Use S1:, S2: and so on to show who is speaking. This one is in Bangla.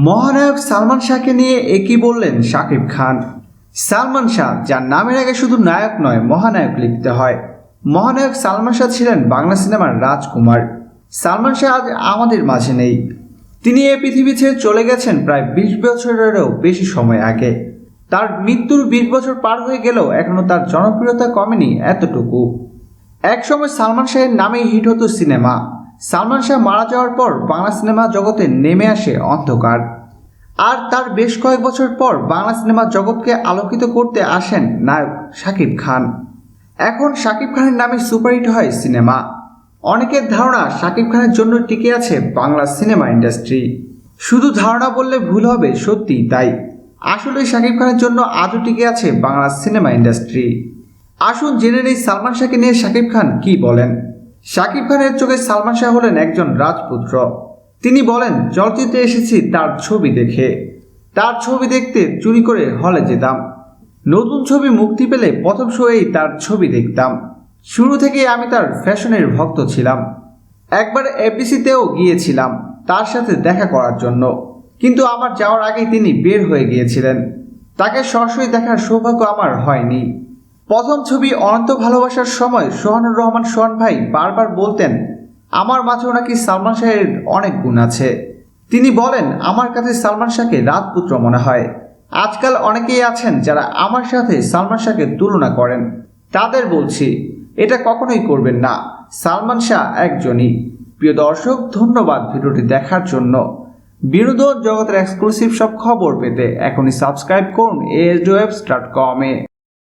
S1: মহানায়ক সালমান শাহকে নিয়ে একই বললেন শাকিব খান? সালমান শাহ, যার নামের আগে শুধু নায়ক নয়, মহানায়ক লিখতে হয়। মহানায়ক সালমান শাহ ছিলেন বাংলা সিনেমার রাজকুমার। সালমান শাহ আজ আমাদের মাঝে নেই। তিনি এ পৃথিবী ছেড়ে চলে গেছেন প্রায় বিশ বছরেরও বেশি সময় আগে। তার মৃত্যুর বিশ বছর পার হয়ে গেলেও এখনও তার জনপ্রিয়তা কমেনি এতটুকু। একসময় সালমান শাহের নামেই হিট হতো সিনেমা। সালমান শাহ মারা যাওয়ার পর বাংলা সিনেমা জগতে নেমে আসে অন্ধকার। আর তার বেশ কয়েক বছর পর বাংলা সিনেমা জগৎকে আলোকিত করতে আসেন নায়ক শাকিব খান। এখন শাকিব খানের নামে সুপারহিট হয় সিনেমা। অনেকের ধারণা শাকিব খানের জন্য টিকে আছে বাংলা সিনেমা ইন্ডাস্ট্রি। শুধু ধারণা বললে ভুল হবে, সত্যি তাই। আসলে শাকিব খানের জন্য আজও টিকে আছে বাংলা সিনেমা ইন্ডাস্ট্রি। আসুন জেনে নেই সালমান শাহকে নিয়ে শাকিব খান কি বলেন। শাকিব খানের চোখে সালমান শাহ হলেন একজন রাজপুত্র। তিনি বলেন, চলচ্চিত্রে এসেছি তার ছবি দেখে। তার ছবি দেখতে চুরি করে হলে যেতাম। নতুন ছবি মুক্তি পেলে প্রথম শোয়েই তার ছবি দেখতাম। শুরু থেকেই আমি তার ফ্যাশনের ভক্ত ছিলাম। একবার এফডিসিতেও গিয়েছিলাম তার সাথে দেখা করার জন্য। কিন্তু আমার যাওয়ার আগেই তিনি বের হয়ে গিয়েছিলেন। তাকে সরাসরি দেখার সৌভাগ্য আমার হয়নি। প্রথম ছবি অনন্ত ভালোবাসার সময় সোহানুর রহমান সোহান ভাই বারবার বলতেন, আমার মাঝেও নাকি সালমান শাহের অনেক গুণ আছে। তিনি বলেন, আমার কাছে সালমান শাহকে রাজপুত্র মনে হয়। আজকাল অনেকেই আছেন যারা আমার সাথে সালমান শাহকে তুলনা করেন। তাদের বলছি, এটা কখনোই করবেন না। সালমান শাহ একজনই। প্রিয় দর্শক, ধন্যবাদ ভিডিওটি দেখার জন্য। বিনোদন জগতের এক্সক্লুসিভ সব খবর পেতে এখনই সাবস্ক্রাইব করুন এস ডট কমে